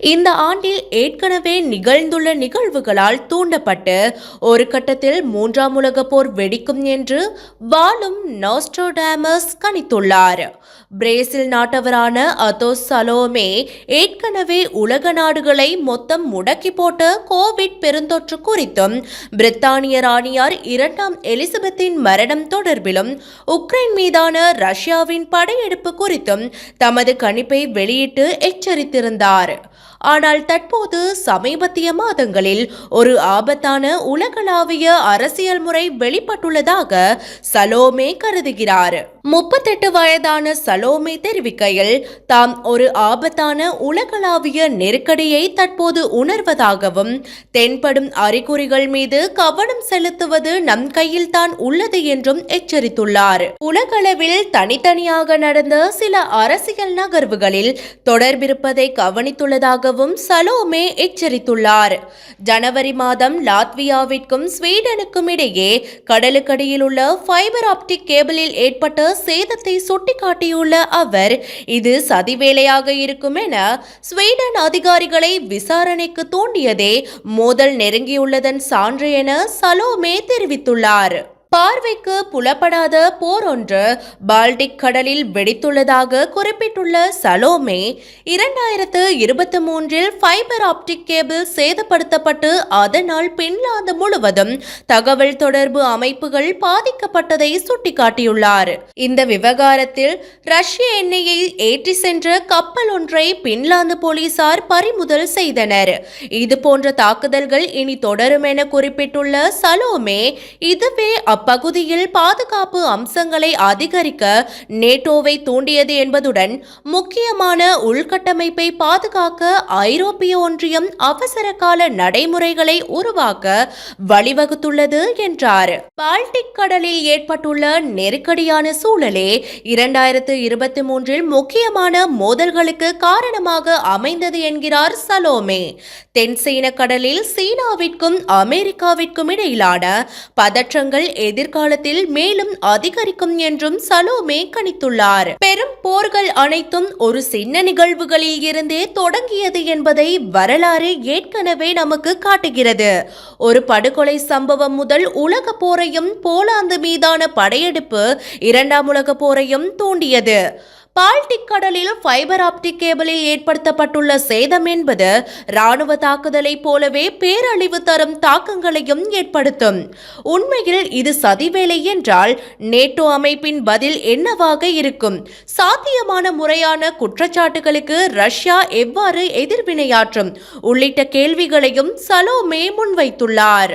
இந்த ஆண்டில் ஏற்கனவே நிகழ்ந்துள்ள நிகழ்வுகளால் தூண்டப்பட்டு ஒரு கட்டத்தில் மூன்றாம் உலகப் போர் வெடிக்கும் என்று வாலும் நாஸ்ட்ரோடாமஸ் கணித்துள்ளார். பிரேசில் நாட்டவரான அதோஸ் சலோமே ஏற்கனவே உலக நாடுகளை மொத்தம் முடக்கி போட்ட கோவிட் பெருந்தொற்று குறித்தும் பிரித்தானிய ராணியார் இரண்டாம் எலிசபெத்தின் மரணம் தொடர்பிலும் உக்ரைன் மீதான ரஷ்யாவின் படையெடுப்பு குறித்தும் தமது கணிப்பை வெளியிட்டு எச்சரித்திருந்தார். ஆனால் தற்போது சமீபத்திய மாதங்களில் ஒரு ஆபத்தான உலகளாவிய அரசியல் முறை வெளிப்பட்டுள்ளதாக சலோமே கருதுகிறார். முப்பத்தெட்டு வயதான சலோமே தெரிவிக்கையில் தாம் ஒரு ஆபத்தான உலகளாவிய நெருக்கடியை தற்போது உணர்வதாகவும் தென்படும் அறிகுறிகள் மீது கவனம் செலுத்துவது நம் கையில் தான் உள்ளது என்றும் எச்சரித்துள்ளார். உலகளவில் தனித்தனியாக நடந்த சில அரசியல் நகர்வுகளில் தொடர்பிருப்பதை கவனித்துள்ளதாக கவனித்துள்ளதாகவும் சலோமே எச்சரித்துள்ளார். ஜனவரி மாதம் லாத்வியாவிற்கும் ஸ்வீடனுக்கும் இடையே கடலுக்கடியில் உள்ள ஃபைபர் ஆப்டிக் கேபிளில் ஏற்பட்ட சேதத்தை சுட்டிக்காட்டியுள்ள அவர் இது சதிவேலையாக இருக்கும் என ஸ்வீடன் அதிகாரிகளை விசாரணைக்கு தூண்டியதே மோதல் நெருங்கியுள்ளதன் சான்று என சலோமே தெரிவித்துள்ளார். பார்வைக்கு புலப்படாத போர் ஒன்று பால்டிக் கடலில் வெடித்துள்ளதாக குறிப்பிட்டுள்ள சலோமே இரண்டாயிரத்து இருபத்தி மூன்றில் ஃபைபர் ஆப்டிக் கேபிள் சேதப்படுத்தப்பட்டு அதனால் பின்லாந்து முழுவதும் தகவல் தொடர்பு அமைப்புகள் பாதிக்கப்பட்டதை சுட்டிக்காட்டியுள்ளார். இந்த விவகாரத்தில் ரஷ்ய எண்ணெயை ஏற்றி சென்ற கப்பல் ஒன்றை பின்லாந்து போலீசார் பறிமுதல் செய்தனர். இது போன்ற தாக்குதல்கள் இனி தொடரும் என குறிப்பிட்டுள்ள சலோமே இதுவே அப்பகுதியில் பாதுகாப்பு அம்சங்களை அதிகரிக்க நேட்டோவை தூண்டியது என்பதுடன் முக்கியமான உள்கட்டமைப்பை பாதுகாக்க ஐரோப்பிய ஒன்றியம் அவசர கால நடைமுறைகளை உருவாக்க வழிவகுத்துள்ளது என்றார். பால்டிக் கடலில் ஏற்பட்டுள்ள நெருக்கடியான சூழலே இரண்டாயிரத்து இருபத்தி மூன்றில் முக்கியமான மோதல்களுக்கு காரணமாக அமைந்தது என்கிறார் சலோமே. தென் சீன கடலில் சீனாவிற்கும் அமெரிக்காவிற்கும் இடையிலான பதற்றங்கள் எதிர்காலத்தில் மேலும் அதிகரிக்கும் என்றும் சலோமே கணித்துள்ளார். பெரும் போர்கள் அனைத்தும் ஒரு சின்ன நிகழ்வுகளில் இருந்தே தொடங்கியது என்பதை வரலாறு ஏற்கனவே நமக்கு காட்டுகிறது. ஒரு படுகொலை சம்பவம் முதல் உலக போரையும் போலாந்து மீதான படையெடுப்பு இரண்டாம் உலக போரையும் தூண்டியது. பால்டிக் கடலில் ஃபைபர் ஆப்டிக் கேபிளில் ஏற்படுத்தப்பட்டுள்ள சேதம் என்பது ராணுவ தாக்குதலைப் போலவே பேரழிவு தரும் தாக்கங்களையும் ஏற்படுத்தும். உண்மையில் இது சதிவேலை என்றால் நேட்டோ அமைப்பின் பதில் என்னவாக இருக்கும்? சாத்தியமான முறையான குற்றச்சாட்டுகளுக்கு ரஷ்யா எவ்வாறு எதிர்வினையாற்றும்? உள்ளிட்ட கேள்விகளையும் சலோமே முன்வைத்துள்ளார்.